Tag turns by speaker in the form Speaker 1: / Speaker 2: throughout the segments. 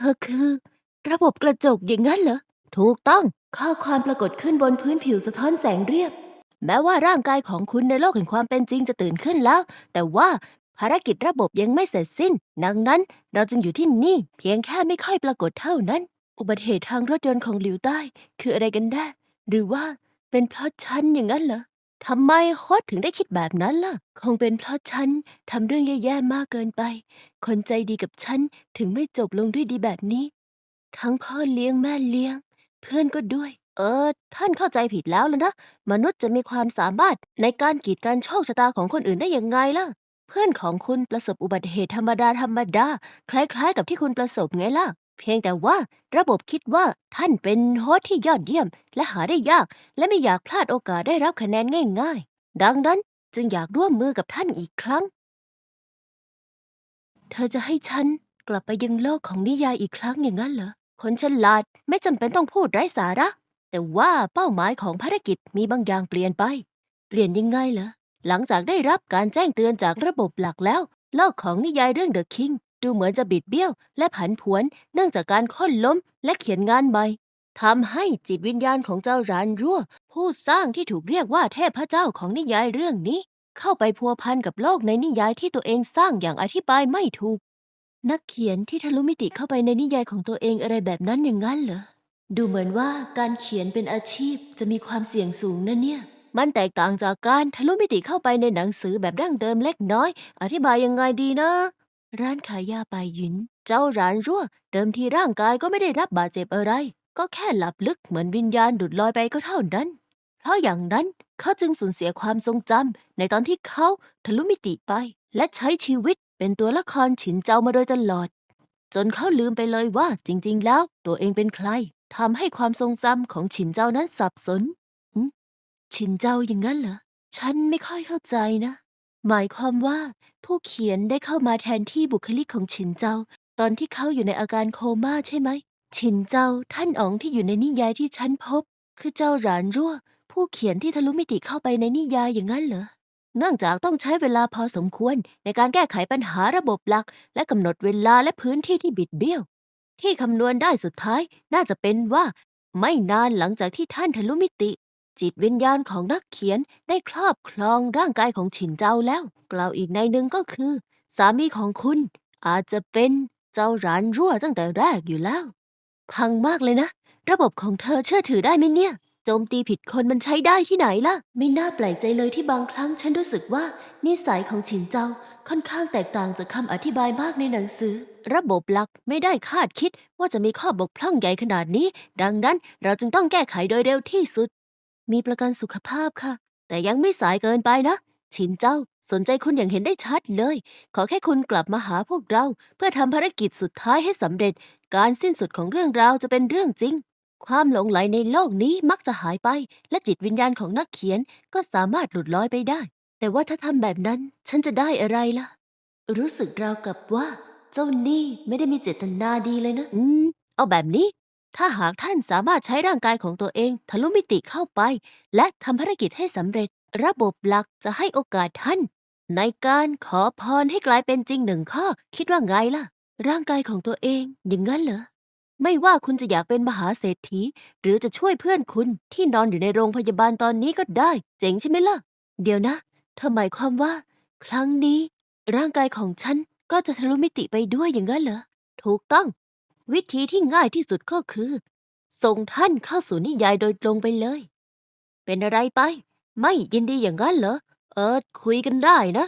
Speaker 1: เธอคือ ระบบกระจกอย่างนั้นเหรอ ถูกต้อง ข้อความปรากฏขึ้นบนพื้นผิวสะท้อนแสงเรียบ แม้ว่าร่างกายของคุณในโลกแห่งความเป็นจริงจะตื่นขึ้นแล้ว แต่ว่าภารกิจระบบยังไม่เสร็จสิ้น ดังนั้นเราจึงอยู่ที่นี่ เพียงแค่ไม่ค่อยปรากฏเท่านั้น อุบัติเหตุทางรถยนต์ของหลิวใต้ คืออะไรกันแน่ หรือว่าเป็นเพราะฉันอย่างนั้นเหรอ ทำไมโฮสถึงได้คิดแบบนั้นล่ะ คงเป็นเพราะฉันทำเรื่องแย่ๆมากเกินไป คนใจดีกับฉันถึงไม่จบลงด้วยดีแบบนี้ ทั้งพ่อเลี้ยงแม่เลี้ยง เพื่อนก็ด้วย เออ ท่านเข้าใจผิดแล้วแล้วนะ มนุษย์จะมีความสามารถในการกีดกันโชคชะตาของคนอื่นได้ยังไงล่ะ เพื่อนของคุณประสบอุบัติเหตุธรรมดาธรรมดา คล้ายๆ กับที่คุณประสบไงล่ะ เพียงแต่ว่าระบบคิดว่าท่านเป็นโฮสต์ที่ยอดเยี่ยม และหาได้ยาก และไม่อยากพลาดโอกาสได้รับคะแนนง่ายๆ ดังนั้นจึงอยากร่วมมือกับท่านอีกครั้ง เธอจะให้ฉันกลับไปยังโลกของนิยายอีกครั้งอย่างนั้นเหรอ คนฉลาดไม่จำเป็นต้องพูดไร้สาระ แต่ว่าเป้าหมายของภารกิจมีบางอย่างเปลี่ยนไป เปลี่ยนยังไงเหรอ หลังจากได้รับการแจ้งเตือนจากระบบหลักแล้ว โลกของนิยายเรื่องเดอะคิง ดูเหมือนจะบิดเบี้ยว และผันผวนเนื่องจากการค้นล้มและเขียนงานใหม่ทำให้จิตวิญญาณของเจ้ารานรั่ว ผู้สร้างที่ถูกเรียกว่าเทพเจ้าของนิยายเรื่องนี้ เข้าไปพัวพันกับโลกในนิยายที่ตัวเองสร้างอย่างอธิบายไม่ถูก นักเขียนที่ทะลุมิติเข้าไปในนิยายของตัวเองอะไรแบบนั้นอย่างนั้นเหรอดูเหมือนว่าการเขียนเป็นอาชีพจะมีความเสี่ยงสูงนะเนี่ย มันแตกต่างจากการทะลุมิติเข้าไปในหนังสือแบบดั้งเดิมเล็กน้อย อธิบายยังไงดีนะ ร้านขายยาปลายหยิน เจ้าร้านรั่ว เดิมทีร่างกายก็ไม่ได้รับบาดเจ็บอะไร ก็แค่หลับลึกเหมือนวิญญาณดุดลอยไปก็เท่านั้น เพราะอย่างนั้นเขาจึงสูญเสียความทรงจำในตอนที่เขาทะลุมิติไป และใช้ชีวิตเป็นตัวละครฉินเจ้ามาโดยตลอด จนเขาลืมไปเลยว่าจริง ๆ แล้วตัวเองเป็นใครทำให้ความทรงจำของฉินเจ้านั้นสับสนหึฉินเจ้าอย่างนั้นเหรอ ฉันไม่ค่อยเข้าใจนะ หมายความว่าผู้เขียนได้เข้ามาแทนที่บุคลิกของฉินเจ้า ตอนที่เขาอยู่ในอาการโคม่าใช่ไหม ฉินเจ้าท่านอ๋องที่อยู่ในนิยายที่ฉันพบ คือเจ้าหรานรั่ว ผู้เขียนที่ทะลุมิติเข้าไปในนิยายอย่างนั้นเหรอเนื่องจากต้องใช้เวลาพอสมควร ในการแก้ไขปัญหาระบบหลัก และกำหนดเวลาและพื้นที่ที่บิดเบี้ยว ที่คำนวณได้สุดท้ายน่าจะเป็นว่า ไม่นานหลังจากที่ท่านทะลุมิติ จิตวิญญาณของนักเขียนได้ครอบครองร่างกายของฉินเจ้าแล้ว กล่าวอีกในหนึ่งก็คือ สามีของคุณอาจจะเป็นเจ้ารานรั่วตั้งแต่แรกอยู่แล้ว พังมากเลยนะ ระบบของเธอเชื่อถือได้ไหมเนี่ย โจมตีผิดคนมันใช้ได้ที่ไหนล่ะ ไม่น่าแปลกใจเลยที่บางครั้งฉันรู้สึกว่า นิสัยของฉินเจ้าค่อนข้างแตกต่างจากคำอธิบายมากในหนังสือ ระบบหลักไม่ได้คาดคิดว่าจะมีข้อบกพร่องใหญ่ขนาดนี้ ดังนั้นเราจึงต้องแก้ไขโดยเร็วที่สุด มีประกันสุขภาพค่ะ แต่ยังไม่สายเกินไปนะฉินเจ้าสนใจคุณอย่างเห็นได้ชัดเลย ขอแค่คุณกลับมาหาพวกเรา เพื่อทำภารกิจสุดท้ายให้สำเร็จ การสิ้นสุดของเรื่องราวจะเป็นเรื่องจริง ความหลงไหลในโลกนี้มักจะหายไป และจิตวิญญาณของนักเขียนก็สามารถหลุดลอยไปได้ แต่ว่าถ้าทำแบบนั้นฉันจะได้อะไรล่ะ รู้สึกราวกับว่า เจ้านี่ไม่ได้มีเจตนาดีเลยนะ อืม เอาแบบนี้ ถ้าหากท่านสามารถใช้ร่างกายของตัวเองทะลุมิติเข้าไป และทำภารกิจให้สำเร็จ ระบบหลักจะให้โอกาสท่าน ในการขอพรให้กลายเป็นจริงหนึ่งข้อ คิดว่าไงล่ะ ร่างกายของตัวเองอย่างนั้นเหรอ ไม่ว่าคุณจะอยากเป็นมหาเศรษฐี หรือจะช่วยเพื่อนคุณที่นอนอยู่ในโรงพยาบาลตอนนี้ก็ได้ เจ๋งใช่ไหมล่ะ เดี๋ยวนะเธอหมายความว่า ครั้งนี้ ร่างกายของฉันก็จะทะลุมิติไปด้วยอย่างนั้นเหรอ ถูกต้อง วิธีที่ง่ายที่สุดก็คือ ส่งท่านเข้าสู่นิยายโดยตรงไปเลย เป็นอะไรไป ไม่ยินดีอย่างนั้นเหรอ เออคุยกันได้นะ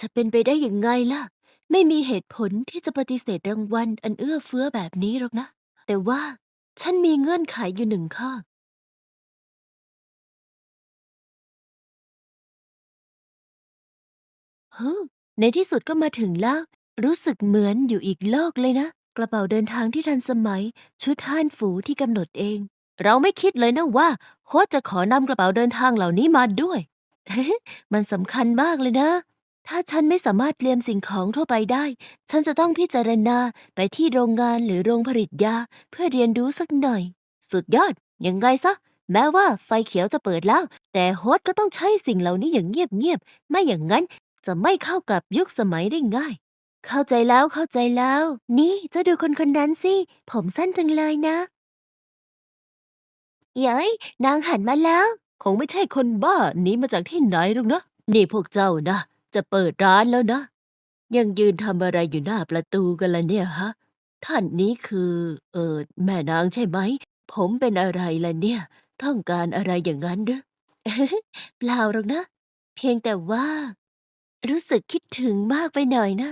Speaker 1: จะเป็นไปได้ยังไงล่ะ ไม่มีเหตุผลที่จะปฏิเสธรางวัลอันเอื้อเฟื้อแบบนี้หรอกนะ แต่ว่าฉันมีเงื่อนไขอยู่หนึ่งข้อเฮ้อในที่สุดก็มาถึงแล้ว รู้สึกเหมือนอยู่อีกโลกเลยนะ กระเป๋าเดินทางที่ทันสมัย ชุดห้านฝูที่กำหนดเอง เราไม่คิดเลยนะว่า โค้ชจะขอนำกระเป๋าเดินทางเหล่านี้มาด้วย มันสำคัญมากเลยนะ ถ้าฉันไม่สามารถเตรียมสิ่งของทั่วไปได้ ฉันจะต้องพิจารณาไปที่โรงงานหรือโรงผลิตยา เพื่อเรียนรู้สักหน่อย สุดยอด ยังไงซะ แม้ว่าไฟเขียวจะเปิดแล้ว แต่โฮสก็ต้องใช้สิ่งเหล่านี้อย่างเงียบๆ ไม่อย่างนั้นจะไม่เข้ากับยุคสมัยได้ง่าย เข้าใจแล้วเข้าใจแล้ว นี่เจะดูคนคนนั้นสิ ผมสั้นจังเลยนะ เย้ยนางหันมาแล้ว คงไม่ใช่คนบ้าหนีมาจากที่ไหนหรอกนะ นี่พวกเจ้านะ จะเปิดร้านแล้วนะ ยังยืนทำอะไรอยู่หน้าประตูกันล่ะเนี่ยฮะ ท่านนี้คือ เออแม่นางใช่ไหม ผมเป็นอะไรล่ะเนี่ย ต้องการอะไรอย่างนั้นหรือ เปล่าหรอกนะ เพียงแต่ว่า รู้สึกคิดถึงมากไปหน่อยนะ